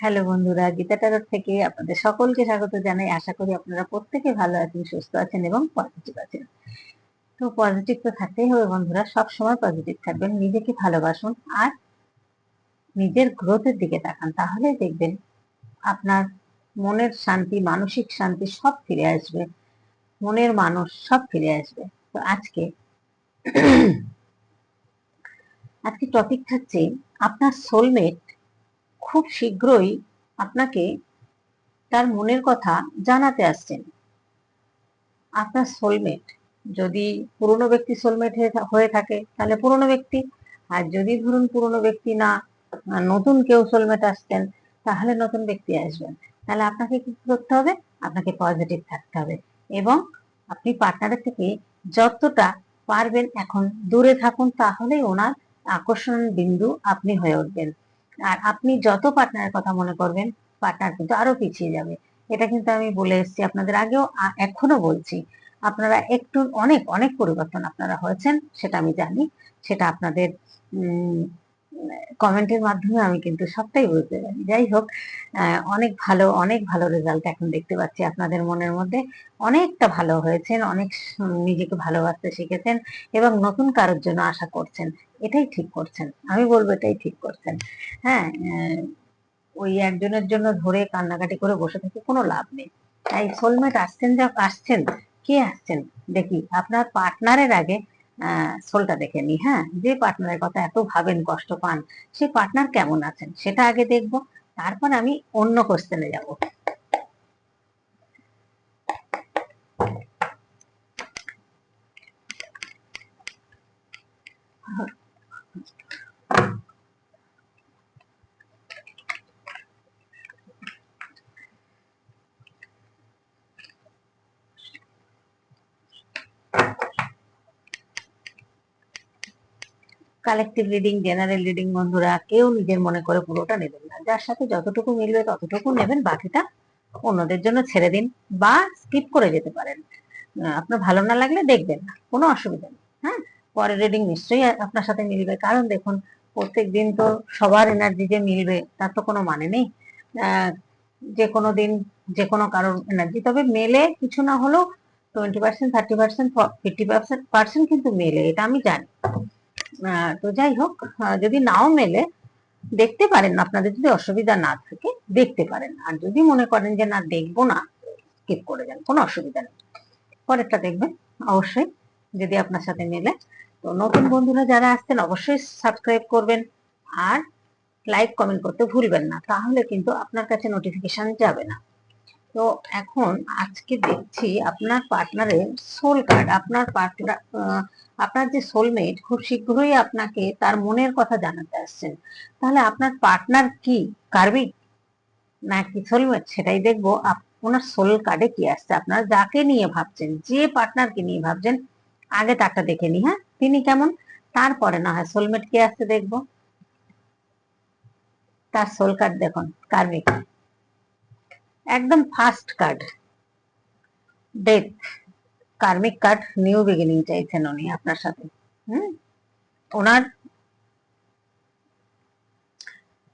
Hello বন্ধুরা, গীতা টারট থেকে আপনাদের সকলকে স্বাগত জানাই। আশা করি আপনারা প্রত্যেকে ভালো আছেন, সুস্থ আছেন এবং পজিটিভ আছেন। তো পজিটিভ তো থাকতেই হবে বন্ধুরা সব সময় পজিটিভ থাকবেন, নিজেকে ভালোবাসুন আর নিজের গ্রোথের দিকে তাকান। তাহলে দেখবেন আপনার মনের শান্তি, মানসিক শান্তি সব ফিরে আসবে। মনের মানুষ সব ফিরে আসবে। তো আজকে আজকে টপিক থাকছে আপনার সোলমেট খুব শীঘ্রই আপনাকে তার মনের কথা জানাতে আসছেন। আপনার সোলমেট যদি পুরনো ব্যক্তি সোলমেট হয়ে থাকে, তাহলে পুরনো ব্যক্তি। আর যদি ধরুন পুরনো ব্যক্তি না নতুন কেউ সোলমেট আসতেন, তাহলে নতুন ব্যক্তি আসবেন। তাহলে আপনাকে কি করতে হবে? আপনাকে পজিটিভ থাকতে হবে। এবং আপনি পার্টনারের থেকে যতটা পারবেন এখন দূরে থাকুন, তাহলেই ওনার আকর্ষণ বিন্দু আপনি হয়ে উঠবেন। আর আপনি যত পার্টনারের কথা মনে করবেন পার্টনার কিন্তু আরও পিছিয়ে যাবে। এটা কিন্তু আমি বলে এসেছি আপনাদের আগেও এখনও বলছি। আপনারা একটু অনেক অনেক পরিবর্তন আপনারা হয়েছেন, সেটা আমি জানি। সেটা আপনাদের কমেন্টের মাধ্যমে আমি কিন্তু সবটাই বুঝতে পারি। যাই হোক অনেক ভালো অনেক ভালো রেজাল্ট এখন দেখতে পাচ্ছি আপনাদের মনের মধ্যে। অনেকটা ভালো হয়েছেন, অনেক নিজেকে ভালোবাসতে শিখেছেন এবং নতুন কারোর জন্য আশা করছেন। এটাই ঠিক করছেন। আমি বলব এটাই ঠিক করছেন। হ্যাঁ ওই একজনের জন্য ধরে কান্নাকাটি করে বসে থেকে কোনো লাভ নেই। তাই সোলমেট আসছেন যা, আসছেন, কে আসছেন? দেখি, আপনার পার্টনারের আগে সোলটা দেখে নি। হ্যাঁ যে পার্টনারের কথা এত ভাবেন, কষ্ট পান, সে পার্টনার কেমন আছেন? সেটা আগে দেখব, তারপর আমি অন্য কোশ্চেনে যাব। কালেকটিভ রিডিং জেনারেল রিডিং বন্ধুরা, কেউ নিজের মনে করে পুরোটা নেবেন না। যার সাথে যতটুকু মিলবে ততটুকু নেবেন, বাকিটা অন্যদের জন্য ছেড়ে দিন বা স্কিপ করে যেতে পারেন। আপনার ভালো না লাগলে দেখবেন না, কোনো অসুবিধা নেই হ্যাঁ? পরের রিডিং নিশ্চয়ই আপনার সাথে মিলবে। কারণ দেখুন প্রত্যেক দিন তো সবার এনার্জি যে মিলবে, তার তো কোনো মানে নেই। যে কোনো দিন যে কোনো কারোর এনার্জি তবে মেলে কিছু না হলেও twenty percent thirty percent fifty percent percent কিন্তু মেলে, এটা আমি জানি। তো যাই হোক যদি নাও মেলে, দেখতে পারেন আপনাদের যদি অসুবিধা না থাকে, দেখতে পারেন। আর যদি মনে করেন যে না, দেখব না স্কিপ করে যান, কোনো অসুবিধা নেই। পরেরটা দেখবেন, অবশ্যই, যদি আপনার সাথে মেলে। তো নতুন বন্ধুরা যারা আসছেন, অবশ্যই সাবস্ক্রাইব করবেন আর লাইক কমেন্ট করতে ভুলবেন না। তাহলে কিন্তু আপনার কাছে নোটিফিকেশন যাবে না। তো এখন আজকে দেখছি আপনার পার্টনারের সোল কার্ড আপনার পার্টনার আপনার যে সোলমেট খুব শীঘ্রই আপনাকে তার মনের কথা জানাতে আসছেন। তাহলে আপনার পার্টনার কি? কার্বিক নাকি সোলমেট সেটাই দেখব। ওনার সোল কার্ডে কি আসছে? আপনার যাকে নিয়ে ভাবছেন, যে পার্টনারকে নিয়ে ভাবছেন, আগে তারটা দেখে নি হ্যাঁ? তিনি কেমন? তারপরে না হয় সোলমেট কে আসছে দেখব। তার সোল কার্ড দেখুন কার্মিক একদম first card death karmic card new beginning চাইছেন উনি আপনার সাথে। হুম? ওনার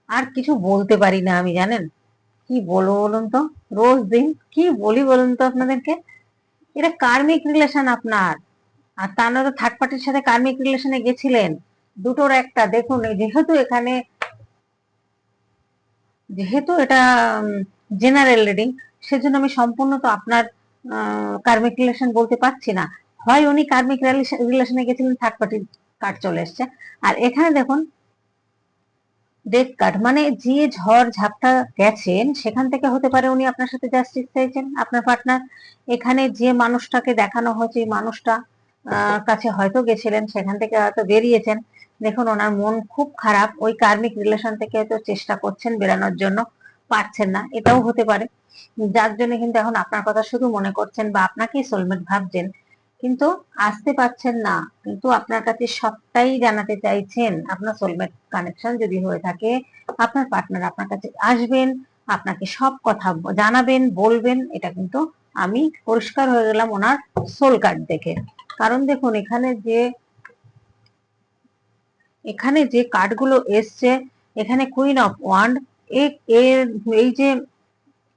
আর কিছু বলতে পারি না আমি, জানেন? কি বলব বলুন তো? রোজ দিন কি বলি বলুন তো আপনাদেরকে? এটা কার্মিক রিলেশন আপনার। আর তার তো থার্ড পার্টির সাথে কার্মিক রিলেশনে গেছিলেন। দুটোর একটা, দেখুন, যেহেতু এখানে যেহেতু এটা জেনারেল রিডিং সেজন্য আমি সম্পূর্ণ তো আপনার কার্মিক রিলেশন বলতে পারছি না। হয় উনি কার্মিক রিলেশনে গেছিলেন থার্ড পার্টি কার্ড চলে এসছে। আর এখানে দেখুন ডেথ কার্ড মানে যে ঝড়, ঝাপটা গেছেন, সেখান থেকে হতে পারে উনি আপনার সাথে জাস্টিস চাইছেন, আপনার পার্টনার এখানে যে মানুষটাকে দেখানো হয়েছে, এই মানুষটা কাছে হয়তো গেছিলেন, সেখান থেকে হয়তো বেরিয়েছেন। দেখুন, ওনার মন খুব খারাপ। ওই কার্মিক রিলেশন থেকে হয়তো চেষ্টা করছেন বেরানোর জন্য, পারছেন না। এটাও হতে পারে। যার জন্য কিন্তু এখন আপনার কথা শুধু মনে করছেন বা আপনাকেই সোলমেট ভাবছেন। কিন্তু আসতে পারছেন না। কিন্তু আপনার কাছে সবটাই জানাতে চাইছেন, আপনার সোলমেট কানেকশন যদি হয়ে থাকে, আপনার পার্টনার আপনার কাছে আসবেন, আপনাকে সব কথা জানাবেন, বলবেন, এটা কিন্তু আমি পরিষ্কার হয়ে গেলাম ওনার সোল কার্ড দেখে। কারণ দেখুন, এখানে যে এখানে যে কার্ডগুলো এসছে, এখানে কুইন অফ ওয়ান্ড এই যে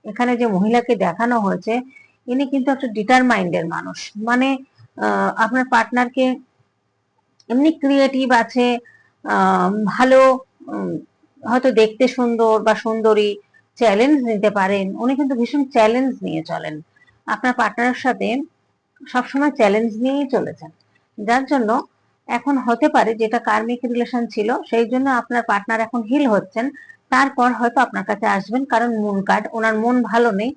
এখানে যে মহিলাকে দেখানো হয়েছে, ইনি কিন্তু একটা ডিটারমাইন্ডের মানুষ। মানে আপনার পার্টনারকে এমনি ক্রিয়েটিভ আছে ভালো হয়তো দেখতে সুন্দর বা সুন্দরী চ্যালেঞ্জ নিতে পারেন। উনি কিন্তু ভীষণ চ্যালেঞ্জ নিয়ে চলেন। আপনার পার্টনারের সাথে সবসময় চ্যালেঞ্জ নিয়েই চলেছেন। যার জন্য এখন হতে পারে যেটা কার্মিক রিলেশন ছিল, সেই জন্য আপনার পার্টনার এখন হিল হচ্ছেন। তারপর হয়তো আপনার কাছে আসবেন, কারণ মুন কার্ড ওনার মন ভালো নেই।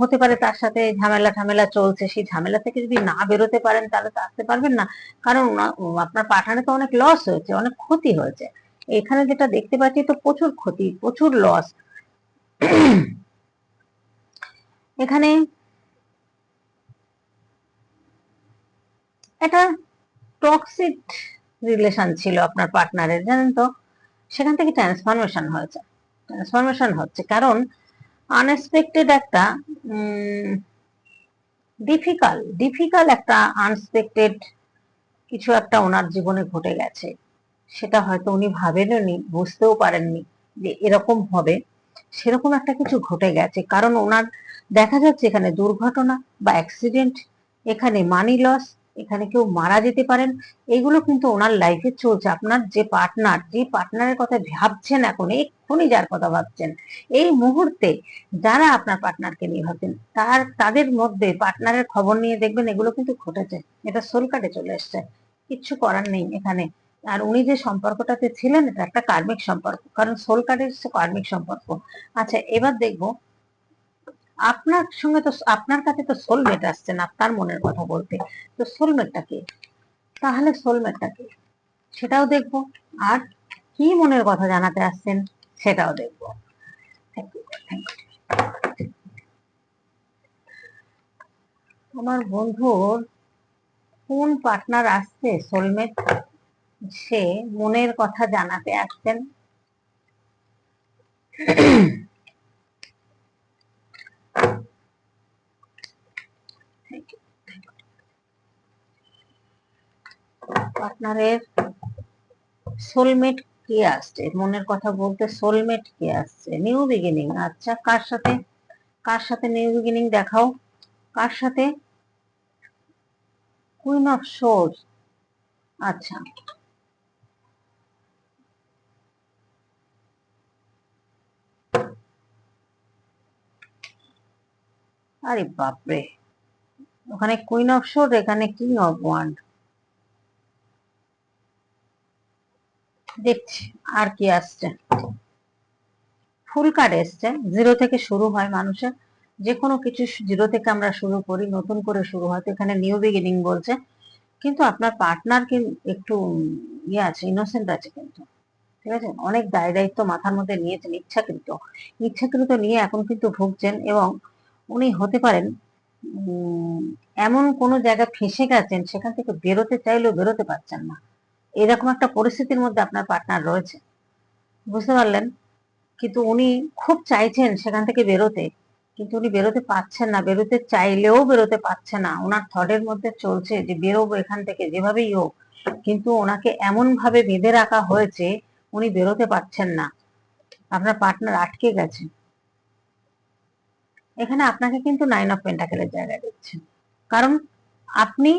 হতে পারে তার সাথে ঝামেলা ঝামেলা চলছে, সেই ঝামেলা থেকে যদি না বেরোতে পারেন, তাহলে তো আসতে পারবেন না। কারণ আপনার পাঠানে তো অনেক লস হয়েছে, অনেক ক্ষতি হয়েছে। এখানে যেটা দেখতে পাচ্ছি, তো প্রচুর ক্ষতি, প্রচুর লস এখানে একটা টক্সিক রিলেশন ছিল আপনার পার্টনারের জানেন তো? সেখান থেকে ট্রান্সফরমেশন হয়েছে। ট্রান্সফরমেশন হচ্ছে কারণ আনএক্সপেক্টেড একটা ডিফিকাল্ট ডিফিকাল্ট একটা আনএক্সপেক্টেড কিছু একটা ওনার জীবনে ঘটে গেছে। সেটা হয়তো উনি ভাবেননি বুঝতেও পারেননি যে এরকম হবে। সেরকম একটা কিছু ঘটে গেছে। কারণ ওনার দেখা যাচ্ছে এখানে দুর্ঘটনা বা অ্যাক্সিডেন্ট এখানে মানি লস এখানে কেউ মারা যেতে পারেন, এগুলো কিন্তু ওনার লাইফে চলছে। আপনার যে পার্টনার যে পার্টনারের কথা ভাবছেন এখন, এক্ষুনি যার কথা ভাবছেন, এই মুহূর্তে যারা আপনার পার্টনারকে নিয়ে ভাবছেন, তার, তাদের মধ্যে পার্টনারের খবর নিয়ে দেখবেন, এগুলো কিন্তু ঘটেছে। এটা সোল কাটে চলে এসছে। কিচ্ছু করার নেই এখানে। আর উনি যে সম্পর্কটাতে ছিলেন, এটা একটা কার্মিক সম্পর্ক। কারণ সোল কার্মিক সম্পর্ক। আচ্ছা এবার দেখব আপনার সঙ্গে তো, আপনার কাছে তো সোলমেট আসছেন আপনার মনের কথা বলতে। তো সোলমেটটা কে? তাহলে সোলমেটটা কে? সেটাও দেখব। আর কি মনের কথা জানাতে আসছেন, সেটাও দেখব. আমার বন্ধুর কোন পার্টনার আসছে সোলমেট সে মনের কথা জানাতে আসছেন। পার্টনারের সোলমেট কে আসছে? মনের কথা বলতে সোলমেট কে আসছে? নিউ বিগিনিং আচ্ছা কার সাথে কার সাথে নিউ বিগিনিং দেখাও? কার সাথে? কুইন অফ শোর আচ্ছা। আরে বাপরে। ওখানে কুইন অফ শোর এখানে কিং অফ ওয়ান্ড দেখছি আর কি আসছে। ফুল কার্ড এসছে। জিরো থেকে শুরু হয় মানুষের। যে কোনো কিছু জিরো থেকে আমরা শুরু করি, নতুন করে শুরু হয়। তো এখানে নিউ বিগিনিং বলছে। কিন্তু আপনার পার্টনার কি একটু ইয়ে আছে ইনোসেন্ট আছে কিন্তু। ঠিক আছে? অনেক দায় দায়িত্ব মাথার মধ্যে নিয়েছেন, ইচ্ছাকৃত। ইচ্ছাকৃত নিয়ে এখন কিন্তু ভুগছেন এবং উনি হতে পারেন এমন কোনো জায়গায় ফেঁসে গেছেন, সেখান থেকে বেরোতে চাইলেও বেরোতে পারছেন না। এরকম একটা পরিস্থিতির মধ্যে আপনার পার্টনার রয়েছে। বুঝতে পারলেন? কিন্তু উনি খুব চাইছেন সেখান থেকে বেরোতে, কিন্তু উনি বেরোতে পারছেন না। বেরোতে চাইলেও বেরোতে পারছে না। ওনার থটের মধ্যে চলছে যে বেরোবো এখান থেকে যেভাবেই হোক, কিন্তু ওনাকে এমন ভাবে বেঁধে রাখা হয়েছে, উনি বেরোতে পারছেন না। আপনার পার্টনার আটকে গেছে। এখানে আপনাকে কিন্তু নাইন অফ পেন্টাকেলের জায়গায় দিচ্ছেন কারণ আপনি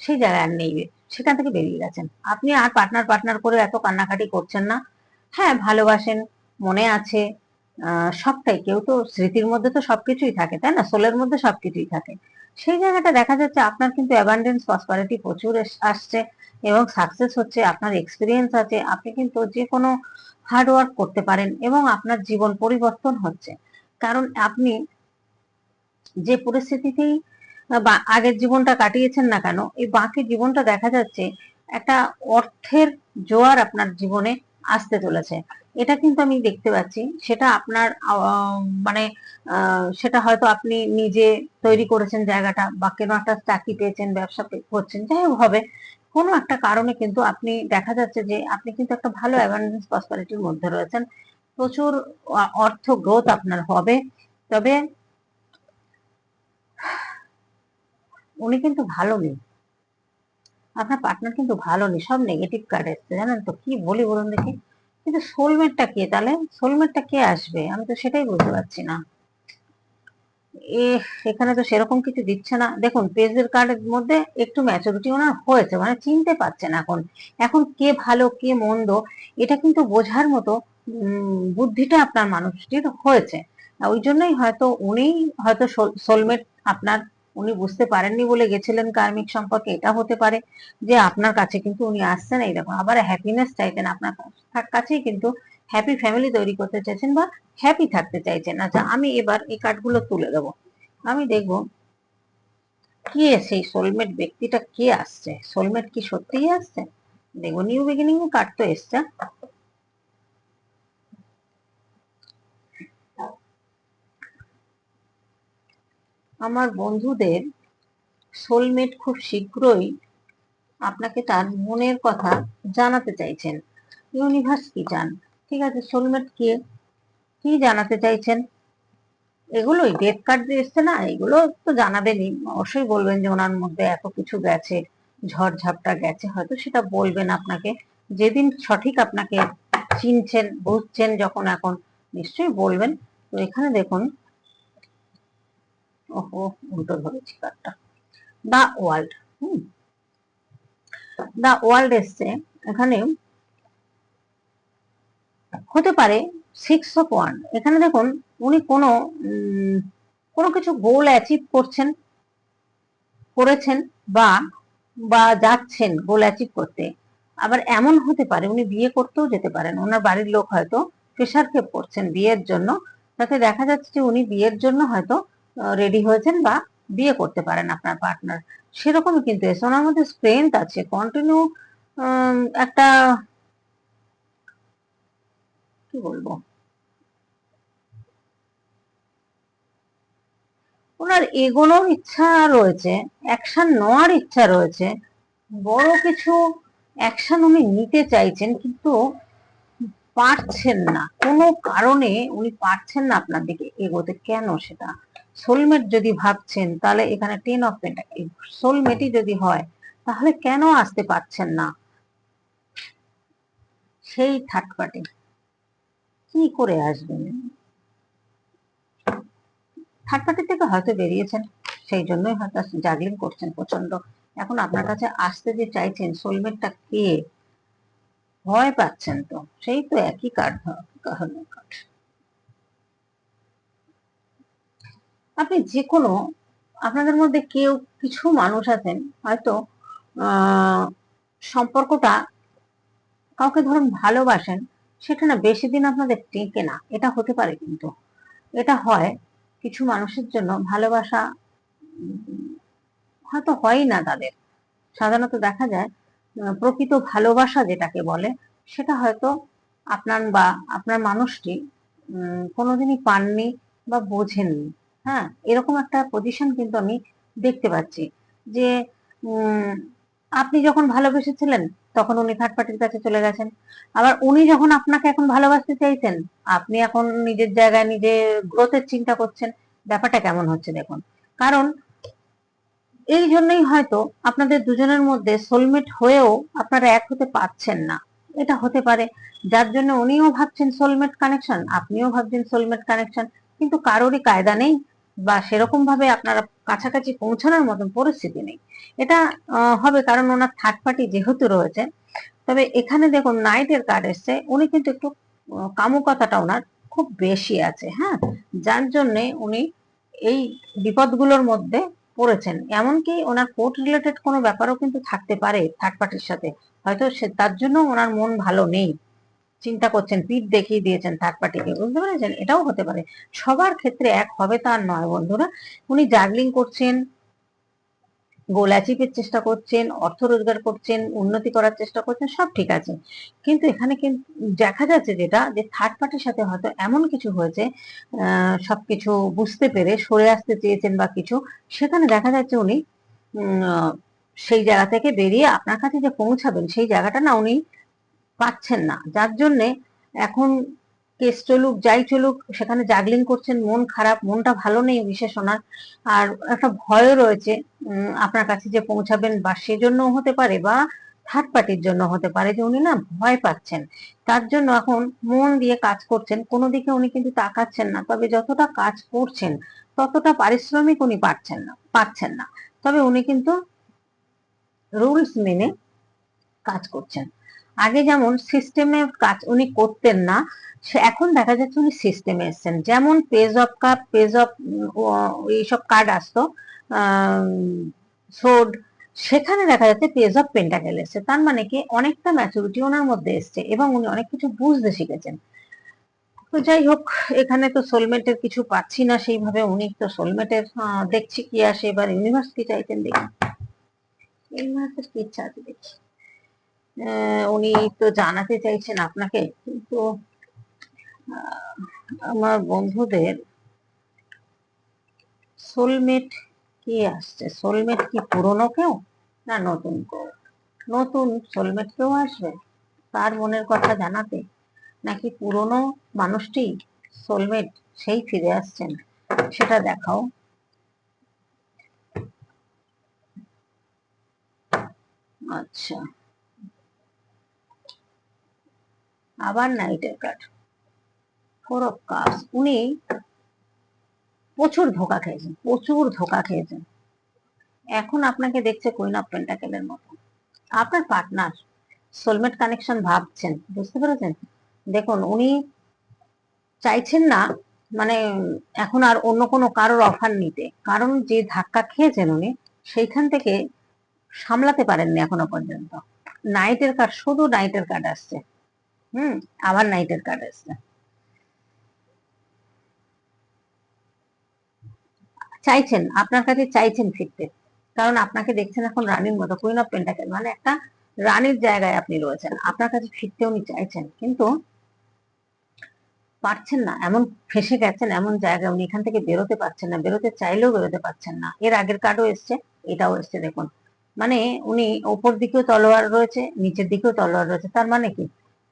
সেই জায়গায় আর নেই। সেখান থেকে বেরিয়ে গেছেন। আপনি আর পার্টনার পার্টনার করে এত কান্নাকাটি করছেন না। হ্যাঁ ভালোবাসেন, মনে আছে সবটাই। কেউ তো স্মৃতির মধ্যে তো সবকিছুই থাকে, তাই না? সোলের মধ্যে সবকিছুই থাকে। সেই জায়গাটা দেখা যাচ্ছে আপনার কিন্তু অ্যাবান্ডেন্স প্রসপারিটি প্রচুর আসছে এবং সাকসেস হচ্ছে, আপনার এক্সপিরিয়েন্স আছে, আপনি কিন্তু যে কোনো হার্ড ওয়ার্ক করতে পারেন এবং আপনার জীবন পরিবর্তন হচ্ছে। কারণ আপনি যে পরিস্থিতিতেই বা আগের জীবনটা কাটিয়েছেন না কেন? এই বাকি জীবনটা দেখা যাচ্ছে একটা অর্থের জোয়ার আপনার জীবনে আসতে চলেছে। এটা কিন্তু আমি দেখতে পাচ্ছি। সেটা আপনার মানে সেটা হয়তো আপনি নিজে তৈরি করেছেন জায়গাটা বা কোনো একটা চাকরি পেয়েছেন, ব্যবসা করছেন, যাই হোক হবে। কোনো একটা কারণে কিন্তু আপনি, দেখা যাচ্ছে যে আপনি কিন্তু একটা ভালো অ্যাবান্ডেন্স প্রসপারিটির মধ্যে রয়েছেন। প্রচুর অর্থ গ্রোথ আপনার হবে। তবে উনি কিন্তু ভালো নেই আপনার পার্টনার কিন্তু ভালো নেই সব নেগেটিভ কার্ড এসছে, জানেন তো? কি বলি বলুন দেখি? কিন্তু সোলমেটটা কে তাহলে? সোলমেটটা কে আসবে? আমি তো সেটাই বুঝতে পারছি না। এখানে তো সেরকম কিছু দিচ্ছে না। দেখুন পেজের কার্ডের মধ্যে একটু ম্যাচুরিটি ওনার হয়েছে মানে চিনতে পারছেন এখন। এখন কে ভালো, কে মন্দ, এটা কিন্তু বোঝার মতো বুদ্ধিটা আপনার মানুষটির হয়েছে। ওই জন্যই হয়তো উনি হয়তো সোলমেট আপনার উনি বুঝতে পারেননি বলে গেছিলেন কার্মিক সম্পর্কে, এটা হতে পারে যে আপনার কাছে কিন্তু উনি আসছেন এই দেখুন, আবার হ্যাপিনেস চাইতেন আপনার কাছেই কিন্তু হ্যাপি ফ্যামিলি তৈরি করতে চাইছেন বা হ্যাপি থাকতে চাইছেন। আচ্ছা আমি এবার এই কার্ডগুলো তুলে দেবো। আমি দেখব কে সেই সোলমেট ব্যক্তিটা কে আসছে? সোলমেট কি সত্যিই আসছে? দেখব নিউ বিগিনিং কার্ড তো এসছে। আমার বন্ধুদের সোলমেট খুব শীঘ্রই আপনাকে তার মনের কথা জানাতে চাইছেন। ইউনিভার্স কি চান ঠিক আছে সোলমেট কে কি জানাতে চাইছেন? এগুলোই ডেট কার্ড দিয়ে এসছে না, এগুলো তো জানাবেনই। অবশ্যই বলবেন যে ওনার মধ্যে এত কিছু গেছে, ঝড় ঝাপটা গেছে, হয়তো সেটা বলবেন আপনাকে। যেদিন সঠিক আপনাকে চিনছেন, বুঝছেন যখন এখন, নিশ্চয়ই বলবেন। তো এখানে দেখুন ওহো, উল্টো ধরেছি কার্ডটা the world hmm. The world এসছে, এখানে হতে পারে সিক্স অফ ওয়ান এখানে দেখুন, উনি কোনো কোনো কিছু গোল অ্যাচিভ করছেন, করেছেন বা বা যাচ্ছেন গোল অ্যাচিভ করতে। আবার এমন হতে পারে, উনি বিয়ে করতেও যেতে পারেন। ওনার বাড়ির লোক হয়তো প্রেশার খেপ করছেন বিয়ের জন্য। তাতে দেখা যাচ্ছে যে উনি বিয়ের জন্য হয়তো রেডি হয়েছেন বা বিয়ে করতে পারেন আপনার পার্টনার সেরকমই কিন্তু এসে ওনার মধ্যে স্ট্রেংথ আছে। কন্টিনিউ একটা কি বলব? ওনার এগোনোর ইচ্ছা রয়েছে অ্যাকশন নেওয়ার ইচ্ছা রয়েছে। বড় কিছু অ্যাকশন উনি নিতে চাইছেন কিন্তু পারছেন না। কোনো কারণে উনি পারছেন না আপনার দিকে এগোতে। কেন সেটা? সোলমেট যদি ভাবছেন, তাহলে এখানে টেন অফ পেন্টাকেল সোলমেটই যদি হয়, তাহলে কেন আসতে পারছেন না? সেই থার্ড পার্টি। কি করে আসবেন? থার্ড পার্টি থেকে হয়তো বেরিয়েছেন, সেই জন্যই হয়তো জাগলিং করছেন প্রচণ্ড এখন আপনার কাছে আসতে যে চাইছেন সোলমেটটা কে, ভয় পাচ্ছেন তো, সেই তো একই কার্ড কার্ড আপনি যে কোনো আপনাদের মধ্যে কেউ কিছু মানুষ আছেন, হয়তো সম্পর্কটা কাউকে ধরুন ভালোবাসেন, সেটা না বেশি দিন আপনাদের টেকে না। এটা হতে পারে কিন্তু। এটা হয় কিছু মানুষের জন্য ভালোবাসা, হয়তো হয় না তাদের। সাধারণত দেখা যায় প্রকৃত ভালোবাসা যেটাকে বলে, সেটা হয়তো আপনার বা আপনার মানুষটি কোনোদিনই পাননি বা বোঝেননি। হ্যাঁ এরকম একটা পজিশন কিন্তু আমি দেখতে পাচ্ছি যে আপনি যখন ভালোবেসেছিলেন, তখন উনি থার্ড পার্টির কাছে চলে গেছেন। আবার উনি যখন আপনাকে এখন ভালোবাসতে চাইছেন, আপনি এখন নিজের জায়গায় নিজে গ্রোথের চিন্তা করছেন, ব্যাপারটা কেমন হচ্ছে দেখুন। কারণ, এই জন্যই হয়তো আপনাদের দুজনের মধ্যে সোলমেট হয়েও আপনারা এক হতে পারছেন না। এটা হতে পারে, যার জন্য উনিও ভাবছেন সোলমেট কানেকশন আপনিও ভাবছেন সোলমেট কানেকশন কিন্তু কারোরই কায়দা নেই বা সেরকম ভাবে আপনারা কাছাকাছি পৌঁছানোর মতন পরিস্থিতি নেই। এটা হবে কারণ ওনার থার্ড পার্টি যেহেতু রয়েছে। তবে এখানে দেখুন নাইটের কার্ড এসছে। উনি কিন্তু একটু কামুকতাটা ওনার খুব বেশি আছে হ্যাঁ? যার জন্য উনি এই বিপদগুলোর মধ্যে পড়েছেন। এমনকি ওনার কোর্ট রিলেটেড কোনো ব্যাপারও কিন্তু থাকতে পারে থার্ড পার্টির সাথে। হয়তো সে, তার জন্য ওনার মন ভালো নেই। চিন্তা করছেন, পিঠ দেখিয়ে দিয়েছেন থার্ড পার্টিকে বুঝতে পেরেছেন? এটাও হতে পারে। সবার ক্ষেত্রে এক হবে তার নয় বন্ধুরা। উনি জাগলিং করছেন গোল অ্যাচিভের চেষ্টা করছেন, অর্থ রোজগার করছেন, উন্নতি করার চেষ্টা করছেন, সব ঠিক আছে। কিন্তু এখানে কিন্তু দেখা যাচ্ছে যেটা, যে থার্ড পার্টির সাথে হয়তো এমন কিছু হয়েছে সবকিছু বুঝতে পেরে, সরে আসতে চেয়েছেন বা কিছু, সেখানে দেখা যাচ্ছে উনি সেই জায়গা থেকে বেরিয়ে আপনার কাছে যে পৌঁছাবেন, সেই জায়গাটা না উনি পাচ্ছেন না। যার জন্যে এখন কেস চলুক, যাই চলুক, সেখানে জাগলিং করছেন, মন খারাপ, মনটা ভালো নেই বিশেষ ওনার আর একটা ভয়ও রয়েছে আপনার কাছে যে পৌঁছাবেন বা সেজন্য হতে পারে বা থার্ড পার্টির জন্য হতে পারে যে উনি না ভয় পাচ্ছেন। তার জন্য এখন মন দিয়ে কাজ করছেন, কোনো দিকে উনি কিন্তু তাকাচ্ছেন না। তবে যতটা কাজ করছেন, ততটা পারিশ্রমিক উনি পাচ্ছেন না পাচ্ছেন না। তবে উনি কিন্তু রুলস মেনে কাজ করছেন। আগে যেমন সিস্টেমে কাজ উনি করতেন না এখন দেখা যাচ্ছে উনি সিস্টেমে এসছেন। যেমন page of cup page of এইসব কার্ড আসতো সোড সেখানে দেখা যাচ্ছে পেজ অফ পেন্টাকেল এসছে। তার মানে কি অনেকটা ম্যাচুরিটি ওনার মধ্যে এসছে এবং উনি অনেক কিছু বুঝতে শিখেছেন। তো যাই হোক, এখানে তো সোলমেটের কিছু পাচ্ছি না, সেইভাবে উনি তো সোলমেটের দেখছি কি আসে, এবার ইউনিভার্স কি চাইছেন দেখি। ইউনিভার্সের কি আছে দেখি। উনি তো জানাতে চাইছেন আপনাকে, কিন্তু আমার বন্ধুদের সোলমেট কি আসছে? সোলমেট কি পুরনো কেউ? না নতুন কেউ? নতুন সোলমেট কেউ আসবে? তার মনের কথা জানাতে? নাকি পুরনো মানুষটি সোলমেট সেই ফিরে আসছেন? সেটা দেখাও। আচ্ছা। আবার নাইটের কার্ড ফোর অফ কাপস উনি প্রচুর ধোকা খেয়েছেন, প্রচুর ধোকা খেয়েছেন। এখন আপনাকে দেখছে কুইন অফ পেন্টাকেলের মতো। আপনার পার্টনার সোলমেট কানেকশন ভাবছেন, বুঝতে পেরেছেন? দেখুন, উনি চাইছেন না মানে এখন আর অন্য কোনো কারোর অফার নিতে। কারণ যে ধাক্কা খেয়েছেন উনি, সেইখান থেকে সামলাতে পারেননি এখনও পর্যন্ত। নাইটের কার্ড শুধু নাইটের কার্ড আসছে। হুম আবার নাইটের কার্ড আসছে চাইছেন, আপনার কাছে চাইছেন ফিরতে, কারণ আপনাকে দেখছেন এখন রানীর মতো কুইন অফ পেন্টাকেল মানে একটা রানীর জায়গায় আপনি রয়েছেন, আপনার কাছে ফিরতে উনি চাইছেন, কিন্তু পারছেন না, এমন ফেসে গেছেন, এমন জায়গায় উনি এখান থেকে বেরোতে পারছেন না, বেরোতে চাইলেও বেরোতে পারছেন না, এর আগের কার্ডও এসছে, এটাও এসছে দেখুন মানে উনি ওপর দিকেও তলোয়ার রয়েছে, নিচের দিকেও তলোয়ার রয়েছে, তার মানে কি?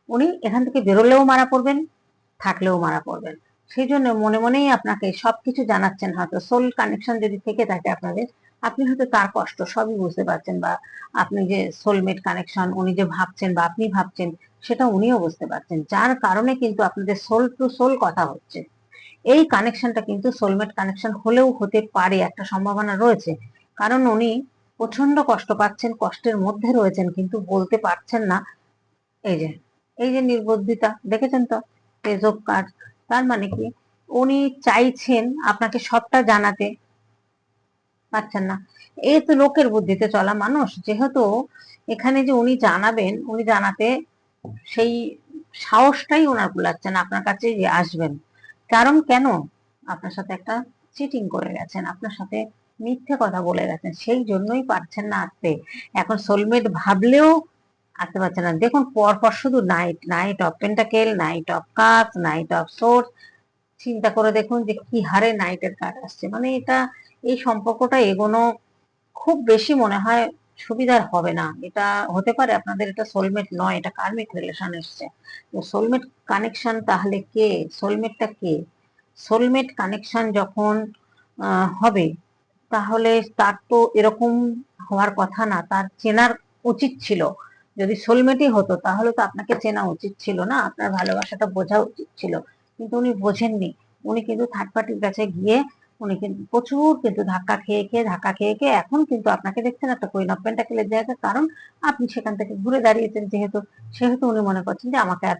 উনি এখান থেকে বেরোলেও মারা পড়বেন, থাকলেও মারা পড়বেন। সেই জন্য মনে মনেই আপনাকে সবকিছু জানাচ্ছেন হয়তো। সোল কানেকশন যদি থেকে থাকে আপনাদের, আপনি হয়তো তার কষ্ট সবই বুঝতে পারছেন বা আপনি যে সোলমেট কানেকশন উনি যে ভাবছেন বা আপনি ভাবছেন, সেটা উনিও বুঝতে পারছেন। যার কারণে কিন্তু আপনাদের সোল টু সোল কথা হচ্ছে। এই কানেকশনটা কিন্তু সোলমেট কানেকশন হলেও হতে পারে, একটা সম্ভাবনা রয়েছে। কারণ উনি প্রচণ্ড কষ্ট পাচ্ছেন, কষ্টের মধ্যে রয়েছেন, কিন্তু বলতে পারছেন না। এই যে এই যে নির্বুদ্ধিতা দেখেছেন তো? পেজ কার্ড তার মানে কি? উনি চাইছেন আপনাকে সবটা জানাতে। পাচ্ছেন না। এই তো লোকের বুদ্ধিতে চলা মানুষ। যেহেতু এখানে যে উনি জানাবেন, উনি জানাতে সেই সাহসটাই ওনার কুলাচ্ছেন, আপনার কাছে যে আসবেন। কারণ কেন? আপনার সাথে একটা চিটিং করে গেছেন, আপনার সাথে মিথ্যে কথা বলে গেছেন, সেই জন্যই পারছেন না আসতে। এখন সোলমেট ভাবলেও আসতে পারছে না। দেখুন পর পর শুধু knight knight of pentacle knight of cup knight of swords চিন্তা করে দেখুন যে কি হারে নাইটের কার্ড আসছে। মানে এটা, এই সম্পর্কটা এগোনো খুব বেশি মনে হয় সুবিধার হবে না। এটা হতে পারে আপনাদের এটা সোলমেট নয়, এটা কার্মিক রিলেশন এসছে। তো সোলমেট কানেকশন তাহলে কে? সোলমেটটা কে? সোলমেট কানেকশন যখন হবে, তাহলে তার তো এরকম হওয়ার কথা না, তার চেনার উচিত ছিল। যদি সোলমেটই হতো, তাহলে তো আপনাকে চেনা উচিত ছিল না, আপনার ভালোবাসাটা বোঝা উচিত ছিল। কিন্তু উনি বোঝেননি। উনি কিন্তু থার্ড পার্টির কাছে গিয়ে উনি কিন্তু প্রচুর কিন্তু ধাক্কা খেয়ে খেয়ে, ধাক্কা খেয়ে খেয়ে এখন কিন্তু আপনাকে দেখছেন একটা কুইন অফ পেন্টাকেলের জায়গা কারণ আপনি সেখান থেকে ঘুরে দাঁড়িয়েছেন যেহেতু, সেহেতু উনি মনে করছেন যে আমাকে আর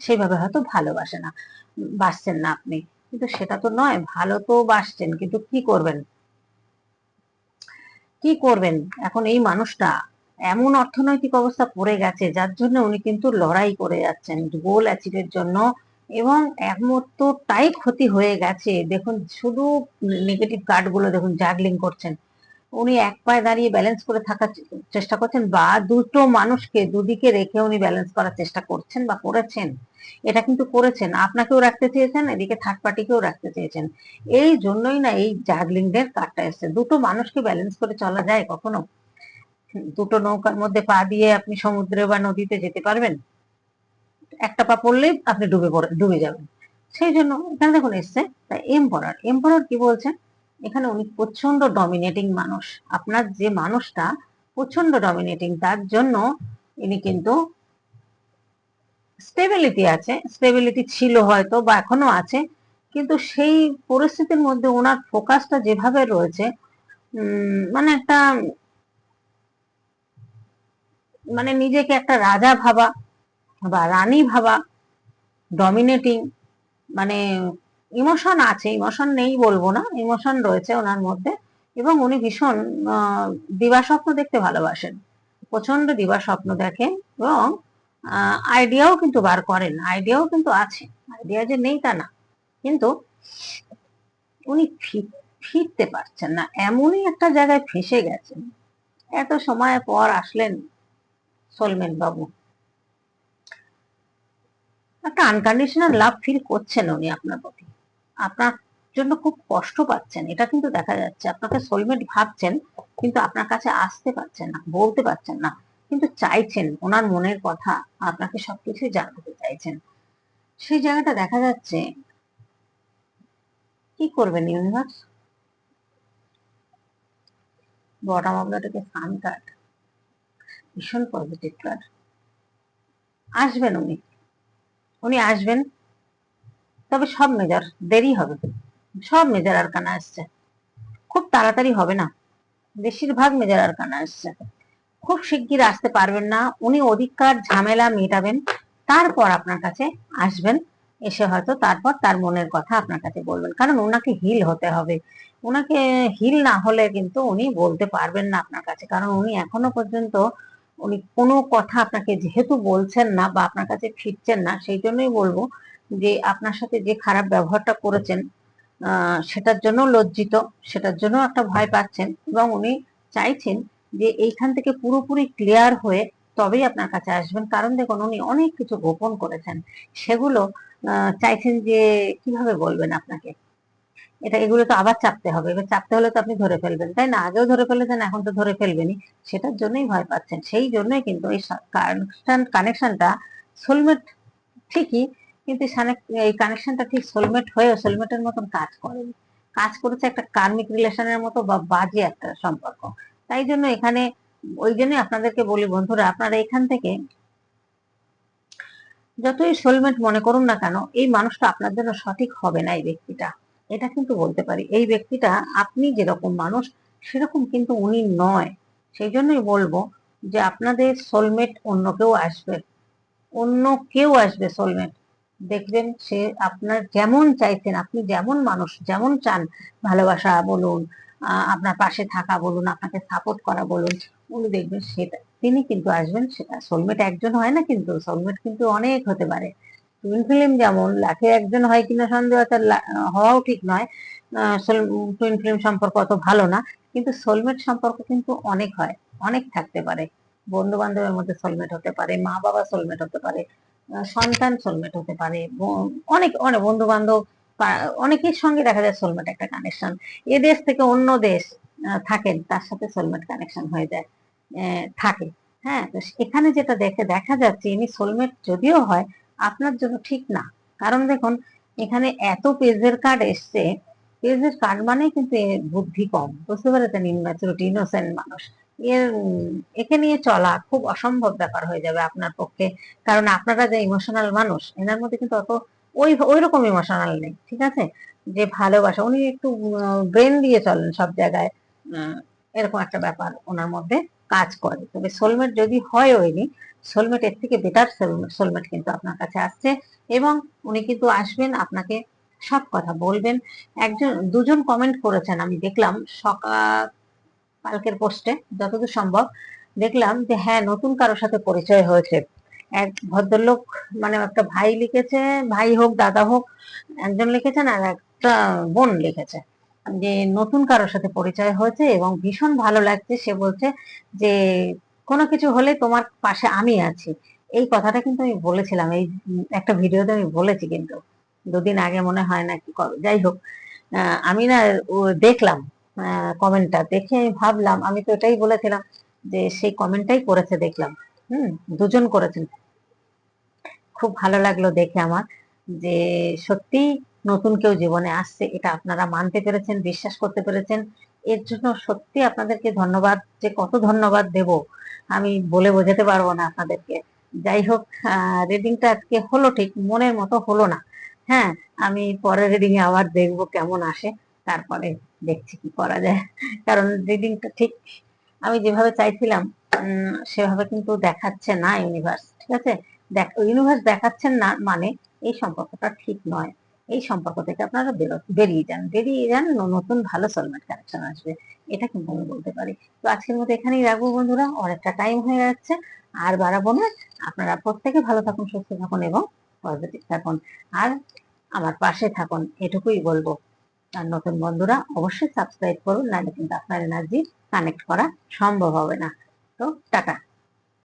সেইভাবে হয়তো ভালোবাসে না, বাসছেন না আপনি। কিন্তু সেটা তো নয়, ভালো তো বাসছেন, কিন্তু কি করবেন? কি করবেন? এখন এই মানুষটা এমন অর্থনৈতিক অবস্থা পড়ে গেছে, যার জন্য উনি কিন্তু লড়াই করে যাচ্ছেন গোল অ্যাচিভের জন্য। এবং একমতটাই ক্ষতি হয়ে গেছে। দেখুন, শুধু নেগেটিভ কার্ডগুলো দেখুন জাগলিং করছেন। উনি এক পায়ে দাঁড়িয়ে ব্যালেন্স করে থাকার চেষ্টা করছেন বা দুটো মানুষকে দুদিকে রেখে উনি ব্যালেন্স করার চেষ্টা করছেন বা করেছেন। এটা কিন্তু করেছেন। আপনাকেও রাখতে চেয়েছেন, এদিকে থার্ড পার্টিকেও রাখতে চেয়েছেন। এই জন্যই না এই জাগলিং এর কার্ডটা এসছে। দুটো মানুষকে ব্যালেন্স করে চলা যায় কখনো? দুটো নৌকার মধ্যে পা দিয়ে আপনি সমুদ্রে বা নদীতে যেতে পারবেন। একটা পা পড়লেই আপনি ডুবে ডুবে যাবেন। সেই জন্য এখানে দেখুন এসছে এম্পরার। এম্পরার কি বলছেন এখানে উনি প্রচণ্ড ডমিনেটিং মানুষ। আপনার যে মানুষটা প্রচণ্ড ডমিনেটিং তার জন্য ইনি কিন্তু স্টেবিলিটি আছে। স্টেবিলিটি ছিল হয়তো বা এখনও আছে, কিন্তু সেই পরিস্থিতির মধ্যে ওনার ফোকাসটা যেভাবে রয়েছে মানে একটা মানে নিজেকে একটা রাজা ভাবা বা রানী ভাবা ডমিনেটিং মানে ইমোশন আছে ইমোশন নেই বলব না ইমোশন রয়েছে ওনার মধ্যে এবং উনি ভীষণ আহ, দিবা স্বপ্ন দেখতে ভালোবাসেন প্রচণ্ড দিবা স্বপ্ন দেখেন এবং আইডিয়াও কিন্তু বার করেন আইডিয়াও কিন্তু আছে আইডিয়া যে নেই তা না কিন্তু উনি ফিরতে পারছেন না এমনই একটা জায়গায় ফেসে গেছেন এত সময় পর আসলেন সোলমেন বাবু। একটা আনকন্ডিশনাল লাভ ফিল করছেন উনি আপনার প্রতি। আপনার জন্য খুব কষ্ট পাচ্ছেন, এটা কিন্তু দেখা যাচ্ছে। আপনাকে সোলমেট ভাবছেন, কিন্তু আপনার কাছে আসতে পারছেন না, বলতে পারছেন না, কিন্তু চাইছেন, ওনার মনের কথা আপনাকে সবকিছু জানাতে চাইছেন। সেই জায়গাটা দেখা যাচ্ছে, কি করবেন universe bottom of sun card ভীষণ পজিটিভ কার্ড আসবেন উনি। উনি আসবেন। তবে সব মেজার, দেরি হবে। সব মেজার আর কানা আসছে। খুব তাড়াতাড়ি হবে না। বেশিরভাগ মেজার আর কানা আসছে। খুব শিগগির আসতে পারবেন না। উনি অধিকার, ঝামেলা মেটাবেন। তারপর আপনার কাছে আসবেন। এসে হয়তো তারপর তার মনের কথা আপনার কাছে বলবেন। কারণ ওনাকে হিল হতে হবে। ওনাকে হিল না হলে কিন্তু উনি বলতে পারবেন না আপনার কাছে। কারণ উনি এখনও পর্যন্ত উনি কোনো কথা আপনাকে যেহেতু বলছেন না বা আপনার কাছে ফিরছেন না, সেই জন্যই বলব যে আপনার সাথে যে খারাপ ব্যবহারটা করেছেন সেটার জন্য লজ্জিত, সেটার জন্য একটা ভয় পাচ্ছেন এবং উনি চাইছেন যে এইখান থেকে পুরোপুরি ক্লিয়ার হয়ে তবেই আপনার কাছে আসবেন। কারণ দেখুন, উনি অনেক কিছু গোপন করেছেন। সেগুলো চাইছেন যে কীভাবে বলবেন আপনাকে? এটা, এগুলো তো আবার চাপতে হবে। এবার চাপতে হলে তো আপনি ধরে ফেলবেন, তাই না? আগেও ধরে ফেলেছেন, এখন তো ধরে ফেলবেনই। সেটার জন্যই ভয় পাচ্ছেন। সেই জন্যই কিন্তু এই কানেকশনটা সোলমেট ঠিকই, কিন্তু এই কানেকশনটা ঠিক সোলমেট হয়েও সোলমেটের মতন কাজ করেনি। কাজ করেছে একটা কার্মিক রিলেশনের মতো বা বাজে একটা সম্পর্ক। তাই জন্য এখানে, ওই জন্যই আপনাদেরকে বলি বন্ধুরা, আপনারা এখান থেকে যতই সোলমেট মনে করুন না কেন, এই মানুষটা আপনার জন্য সঠিক হবে না এই ব্যক্তিটা। এটা কিন্তু বলতে পারি। এই ব্যক্তিটা আপনি যেরকম মানুষ, সেরকম কিন্তু উনি নয়। সেই জন্যই বলব যে আপনাদের সোলমেট অন্য কেউ আসবে। অন্য কেউ আসবে সোলমেট দেখবেন সে আপনার যেমন চাইছেন আপনি যেমন মানুষ, যেমন চান, ভালোবাসা বলুন আপনার পাশে থাকা বলুন, আপনাকে সাপোর্ট করা বলুন, উনি দেখবেন সেটা, তিনি কিন্তু আসবেন সেটা সোলমেট একজন হয় না কিন্তু সোলমেট কিন্তু অনেক হতে পারে। ফিল্ম যেমন লাখে একজন হয় কিনা সন্দেহ আছে হওয়াও ঠিক নয়। টুইন ফিল্ম সম্পর্ক অত ভালো না, কিন্তু সোলমেট সম্পর্ক কিন্তু অনেক হয়, অনেক থাকতে পারে। বন্ধু বান্ধবের মধ্যে সোলমেট হতে পারে মা বাবা সোলমেট হতে পারে সন্তান সোলমেট হতে পারে অনেক অনেক বন্ধু বান্ধব অনেকের সঙ্গে দেখা যায় সোলমেট একটা কানেকশন এ দেশ থেকে অন্য দেশ থাকেন, তার সাথে সোলমেট কানেকশন হয়ে যায় থাকে। হ্যাঁ এখানে যেটা দেখে, দেখা যাচ্ছে, ইনি সোলমেট যদিও হয় আপনার জন্য ঠিক না। কারণ দেখুন, এখানে এত পেজের কার্ড এসছে। পেজের কার্ড মানে কিন্তু বুদ্ধি কম। বুঝতে পেরেছেন ইনম্যাচুরিটি ইনোসেন্ট মানুষ। এর, একে নিয়ে চলা খুব অসম্ভব ব্যাপার হয়ে যাবে আপনার পক্ষে। কারণ আপনারা যে ইমোশনাল মানুষ, এনার মধ্যে কিন্তু অত ওই ওই রকম ইমোশনাল নেই, ঠিক আছে? যে ভালোবাসা, উনি একটু ব্রেন দিয়ে চলেন সব জায়গায়। এরকম একটা ব্যাপার ওনার মধ্যে কাজ করে। তবে সোলমেট যদি হয় ওইনি সোলমেট এর থেকে বেটার সোলমেট কিন্তু আপনার কাছে আসছে এবং উনি কিন্তু আসবেন, আপনাকে সব কথা বলবেন। একজন, দুজন কমেন্ট করেছেন, আমি দেখলাম সকাল কালকের পোস্টে যতদূর সম্ভব, দেখলাম যে হ্যাঁ নতুন কারোর সাথে পরিচয় হয়েছে। এক ভদ্রলোক মানে একটা ভাই লিখেছে, ভাই হোক, দাদা হোক, একজন লিখেছেন আর একটা বোন লিখেছে। যে নতুন কারোর সাথে পরিচয় হয়েছে এবং ভীষণ ভালো লাগছে, সে বলছে যে কোনো কিছু হলে তোমার পাশে আমি আছি। এই কথাটা কিন্তু আমি বলেছিলাম, এই একটা ভিডিওতে আমি বলেছি কিন্তু, দুদিন আগে মনে হয় না কি যাই হোক আমি না দেখলাম কমেন্টটা দেখে আমি ভাবলাম, আমি তো এটাই বলেছিলাম যে সেই কমেন্টটাই করেছে দেখলাম, হুম, দুজন করেছেন। খুব ভালো লাগল দেখে আমার যে সত্যি নতুন কেউ জীবনে আসছে, এটা আপনারা মানতে পেরেছেন, বিশ্বাস করতে পেরেছেন। এর জন্য সত্যি আপনাদেরকে ধন্যবাদ যে কত ধন্যবাদ দেব। আমি বলে বোঝাতে পারব না আপনাদেরকে। যাই হোক রিডিংটা আজকে হলো ঠিক, মনের মতো হলো না। হ্যাঁ আমি পরের রিডিং এ আবার দেখব কেমন আসে, তারপরে দেখছি কি করা যায়। কারণ রিডিংটা ঠিক, আমি যেভাবে চাইছিলাম সেভাবে কিন্তু দেখাচ্ছে না ইউনিভার্স ঠিক আছে? দেখ ইউনিভার্স দেখাচ্ছেন না মানে এই সম্পর্কটা ঠিক নয়। এই সম্পর্ক থেকে আপনারা বেরো- বেরিয়ে যান। বেরিয়ে যান নতুন ভালো সোলমেট কানেকশন আসবে। এটা কিন্তু আমি বলতে পারি। তো আজকের মতো এখানেই রাখব বন্ধুরা। অনেকটা টাইম হয়ে যাচ্ছে। আর বাড়াবো না। আপনারা প্রত্যেকে ভালো থাকুন, সুস্থ থাকুন এবং পজিটিভ থাকুন। আর আমার পাশে থাকুন। এটুকুই বলব। আর নতুন বন্ধুরা অবশ্যই সাবস্ক্রাইব করুন। নাহলে কিন্তু আপনার এনার্জি কানেক্ট করা সম্ভব হবে না। তো টাটা।